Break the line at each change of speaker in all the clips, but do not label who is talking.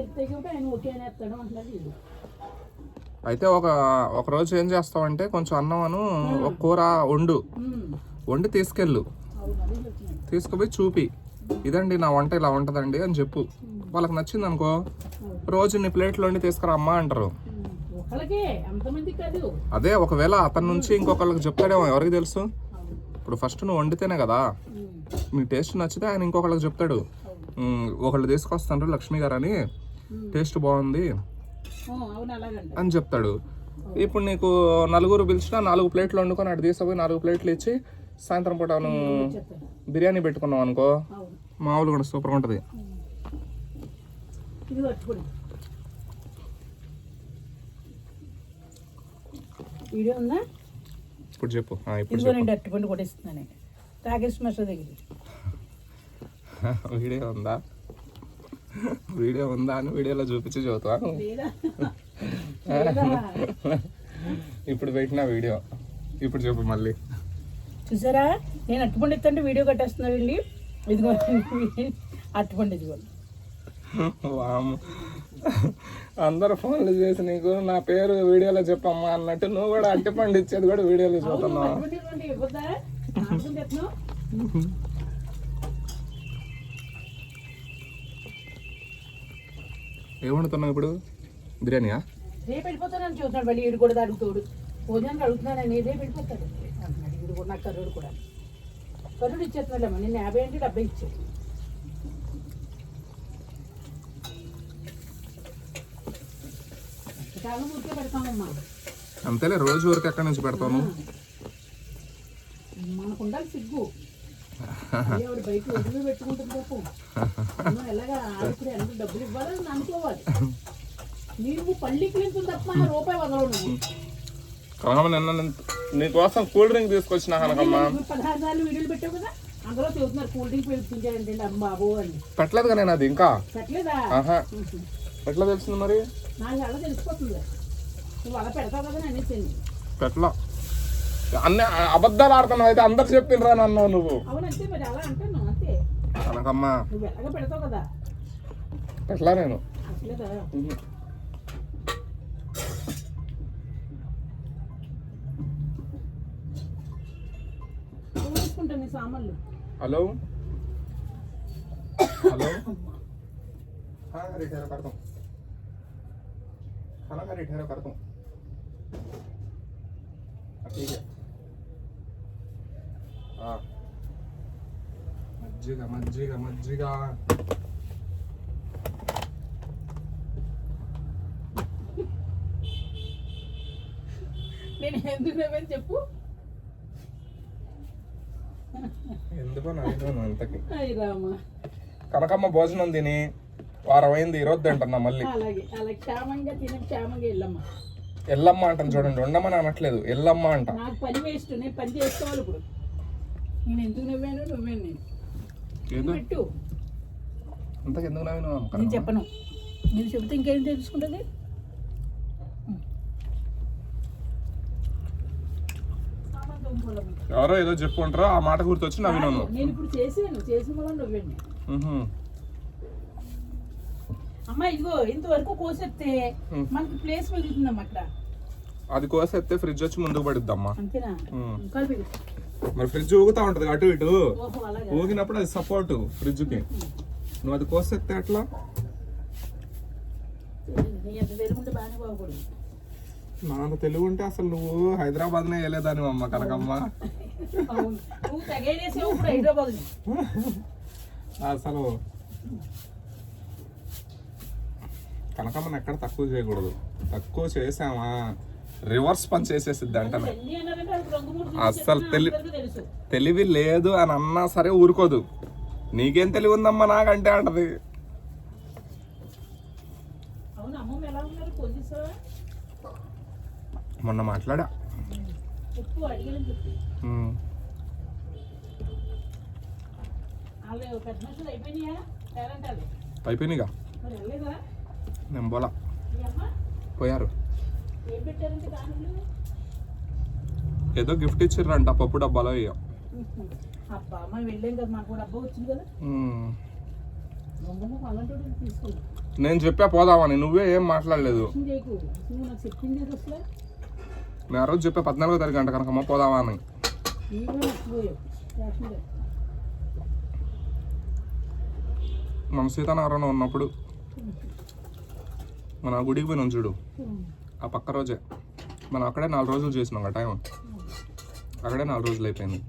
చెప్తే కూడా ఆయన ఓకే అనేస్తాడు అంటున్నాడు వీడు.
అయితే ఒక ఒక రోజు ఏం చేస్తావంటే కొంచెం అన్నం అను ఒక కూర వండు. వండి తీసుకెళ్ళు. తీసుకుపోయి చూపి. ఇదండి నా వంట ఇలా ఉంటుందండి అని చెప్పు. వాళ్ళకి నచ్చింది అనుకో. రోజు నీ ప్లేట్లో వండి తీసుకురా అమ్మా అంటారు. అదే ఒకవేళ అతని నుంచి ఇంకొకళ్ళకి చెప్తాడేమో ఎవరికి తెలుసు? ఇప్పుడు ఫస్ట్ నువ్వు వండితేనే కదా. నీ టేస్ట్ నచ్చితే ఆయన ఇంకొకళ్ళకి చెప్తాడు. "ఉమ్, ఒకళ్ళు తీసుకొస్తాను లక్ష్మి గారు అని టేస్ట్ బాగుంది. అని చెప్తాడు. ఇప్పుడు నీకు నలుగురు పిలిచినా నాలుగు ప్లేట్లు వండుకొని అటు తీసుకుపోయి నాలుగు ప్లేట్లు ఇచ్చి సాయంత్రం పూట బిర్యానీ పెట్టుకున్నావు అనుకో మామూలుగా కూడా సూపర్గా ఉంటుంది. ఇప్పుడు చెప్పు. ఇప్పుడు
కొట్టేస్తున్నాను. రాకేష్ దగ్గర
వీడియో ఉందా? వీడియో ఉందా అని వీడియోలో చూపించి
లేదా?
ఇప్పుడు పెట్టిన వీడియో. ఇప్పుడు చెప్పు మళ్ళీ.
చూసారా? నేను అట్టుపండు ఇస్తుంటే వీడియో కట్టేస్తున్నా వెళ్ళి ఇదిగో అట్టుపండు ఇదిగో.
వాము. అందరు ఫోన్లు చేసి నీకు నా పేరు వీడియోలో చెప్పమ్మా అన్నట్టు నువ్వు కూడా అట్టి పండు ఇచ్చేది కూడా వీడియోలో చూస్తున్నావు.
అట్టుపండు ఇవ్వండి, ఇవ్వద్దా ఆడుకుని తెస్తున్నావు?
ఏం వండుతున్నావు ఇప్పుడు? బిర్యానీయా?
రేపు వెళ్ళిపోతానని చూస్తున్నాడు మళ్ళీ ఈడు కూడా అడుగుతాడు భోజనానికి అడుగుతున్నాడు అని రేపు వెళ్ళిపోతాడు అంటున్నాడు ఈడు కూడా నాకు కర్రుడు కూడా. కర్రుడు ఇచ్చేస్తున్నాడేమో నిన్న యాభై అంటే డెబ్బై ఇచ్చాడు. కాలం ఊరికే పెడతామమ్మా
అంతేలే రోజు వరకు ఎక్కడి నుంచి పెడతాను?
మనకు ఉండాలి సిగ్గు. డబ్బులు ఇవ్వాలో అని అనుకోవాలి. నీవు పళ్ళికి వెళ్తుంది తప్ప రూపాయి వదలవు నువ్వు.
కనకమ్మ నిన్న నేను నీకోసం కూల్ డ్రింక్ తీసుకొచ్చిన కనకమ్మ
నువ్వు పదహారు సార్లు వీడియోలు పెట్టావు కదా? అందులో చెబుతున్నారు కూల్ డ్రింక్ పెడుతుంటారండి అమ్మ బాబు అని.
పెట్టలేదుగా నేను అది ఇంకా.
పెట్టలేదా?
ఎట్లా తెలిసింది మరి?
నాకు అలా తెలిసిపోతుంది. నువ్వు అలా పెడతావు కదా అని అనేసింది
పెట్టలా. అన్ని అబద్ధాలు ఆడుతున్నావు అయితే అందరు చెప్పిండ్రా నన్ను నువ్వు
అవునంతే మరి అలా అంటాను అంతే
కనకమ్మ
నువ్వు ఎలాగ పెడతావు కదా
పెట్టలా నేను
అసలేదా
ఉహు.
నువ్వు తీసుకుంటాను నీ సామాన్లు
హలో హలో हाँ अरे ठहरो करता हूँ खाना खा रही ठहरो करता हूँ हाँ, ठीक है हाँ మజ్జిగ మజ్జిగ మజ్జిగ.
నేను ఎందుకు నవ్వని చెప్పు.
ఎందుకో నవ్వుతున్నాను అంతకి కనకమ్మ భోజనం తిని వారం అయింది ఈరోజు తింటున్నా మళ్ళీ.
అలాగే అలా క్షేమంగా తిని క్షేమంగా వెళ్ళమ్మా.
ఎల్లమ్మ అంటాను చూడండి ఉండమని అనట్లేదు ఎల్లమ్మ అంట.
నాకు పని వేస్ట్ నేను పని చేసుకోవాలి ఇప్పుడు. నేను ఎందుకు నవ్వాను? నువ్వే నేను. పెట్టు.
అంతకు ఎందుకు
నేను? చెప్పను. నేను చెబితే ఇంకేం తెలుసుకుంటుంది?
ఎవరో ఏదో చెప్పుకుంటారో? ఆ మాట గుర్తొచ్చి నవ్వినాను
నేను ఇప్పుడు చేసాను చేసిన వల్ల నువ్వండి. అమ్మ ఇదిగో ఇంతవరకు కోసేస్తే. మనకి ప్లేస్ మిగులుతుందమ్మా అక్కడ.
అది కోసేస్తే ఫ్రిడ్జ్ వచ్చి ముందుకు పడుద్దమ్మా
అంతేనా.
మరి ఫ్రిడ్జ్ ఊగుతా ఉంటది అటు ఇటు. ఊగినప్పుడు అది సపోర్ట్ ఫ్రిడ్జ్కి నువ్వు అది కోసేస్తే ఎట్లా? నాకు తెలుగు ఉంటే అసలు నువ్వు హైదరాబాద్ నే వెళ్ళేదాని అమ్మ కనకమ్మ. అసలు కనకమ్మని ఎక్కడ తక్కువ చేయకూడదు. తక్కువ చేసామా? రివర్స్ పని చేసేసిద్ది అంటనే అస్సలు తెలి తెలివి లేదు అని అన్నా సరే ఊరుకోదు. నీకేం తెలివి ఉందమ్మా నాకంటే అంటది. మొన్న మాట్లాడా? అయిపోయినాయిగా. నేను పోలా. పోయారు. ఏదో గిఫ్ట్ ఇచ్చిర్రంట పప్పు డబ్బాలో ఇయ్యం.
అబ్బా మనం వెళ్ళాం కదా మాకు కూడా అబ్బా వచ్చింది కదా.
ఉమ్.
అమ్మమ్మ అలాంటి తీసుకున్నాం.
నేను చెప్పా పోదామని నువ్వే ఏం మాట్లాడలేదు. నేను ఆ రోజు చెప్పా పద్నాలుగో తారీఖు గంట కనకమ్మ పోదామా అని. మన సీతానగరంలో ఉన్నప్పుడు మన గుడికి పోయినాం చూడు. ఆ పక్క రోజే. మనం అక్కడే నాలుగు రోజులు చేసినాం ఆ టైం అక్కడే నాలుగు రోజులు అయిపోయింది.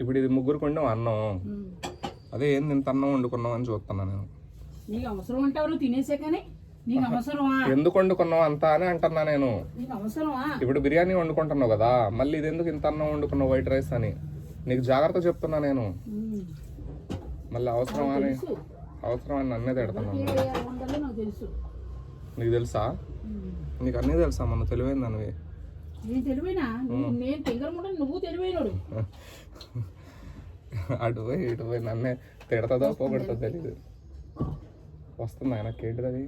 ఇప్పుడు ఇది ముగ్గురు కొండం అన్నం. అదే ఏంది ఇంత అన్నం వండుకున్నాం అని చూస్తున్నా నేను.
నీకు అవసరం నువ్వు తినేసే కానీ
ఎందుకు వండుకున్నావు అంత అని అంటున్నా నేను. ఇప్పుడు బిర్యానీ వండుకుంటున్నావు కదా మళ్ళీ ఇది ఎందుకు ఇంత అన్నం వండుకున్నావు వైట్ రైస్ అని? నీకు జాగ్రత్త చెప్తున్నా నేను. మళ్ళీ అవసరమా అని? అవసరం అని నన్నే
ఉండాలో నాకు తెలుసు.
నీకు అన్నీ తెలుసా? మన తెలివైంది
తెలివైనడు.
అటు పోయి ఇటు పోయి నన్నే తిడతదో పోగొడుతుందో తెలీదు. వస్తుంది ఆయన ఏంటిది అది?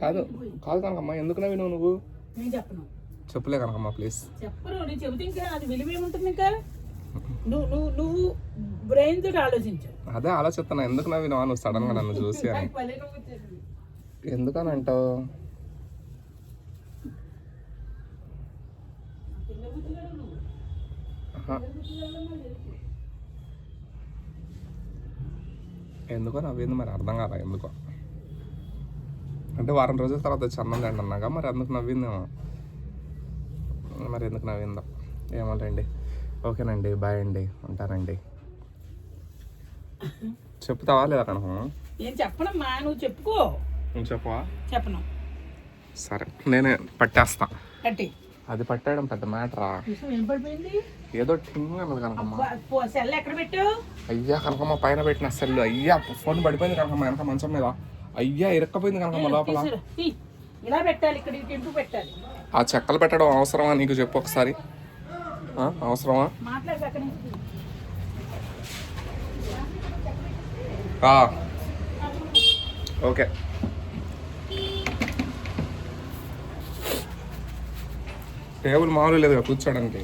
కాదు కాదు కనకమ్మ ఎందుకు నవ్వినావు నువ్వు?
నేను చెప్పను.
చెప్పలే కనకమ్మ ప్లీజ్
చెప్పరు నేను చెబితే ఇంకా అది విలువ ఏముంటుంది ఇంకా? నువ్వు నువ్వు నువ్వు బ్రెయిన్ తోటి ఆలోచించు.
అదే ఆలోచిస్తున్నా ఎందుకు నవ్వినావా నువ్వు సడన్గా నన్ను చూసి అని. ఎందుకని అంటావు. ఎందుకో నవ్వింది మరి అర్థం కాదా ఎందుకో? అంటే వారం రోజుల తర్వాత వచ్చి అన్నం తిండి అన్నాగా. మరి ఎందుకు నవ్విందేమో. మరి ఎందుకు నవ్విందో. ఏమంటండి ఓకేనండి. బాయ్ అండి. ఉంటానండి. చెప్తావా లేదా కనుక
నేను చెప్పనమ్మా నువ్వు చెప్పుకో.
నువ్వు చెప్పవా?
చెప్పను.
సరే. నేనే పట్టేస్తా.
కట్టి
అది పట్టేయడం పెద్ద మ్యాటరా ఏదో టింగ్ అన్నది కనకమ్మ.
సెల్ ఎక్కడ పెట్టావు?
అయ్యా కనకమ్మ పైన పెట్టిన సెల్ అయ్యా ఫోన్ పడిపోయింది కనకమ్మ. వెనక మంచం మీద. అయ్యా ఇరక్కపోయింది కనకమ్మ లోపల.
తీసుకురా. తీ. ఇలా పెట్టాలి ఇక్కడ ఇటు పెట్టాలి.
ఆ చెక్కలు పెట్టడం అవసరమా? నీకు చెప్పు ఒకసారి. అవసరమా. ఓకే. టేబుల్ మామూలు లేదు కూర్చోడానికి.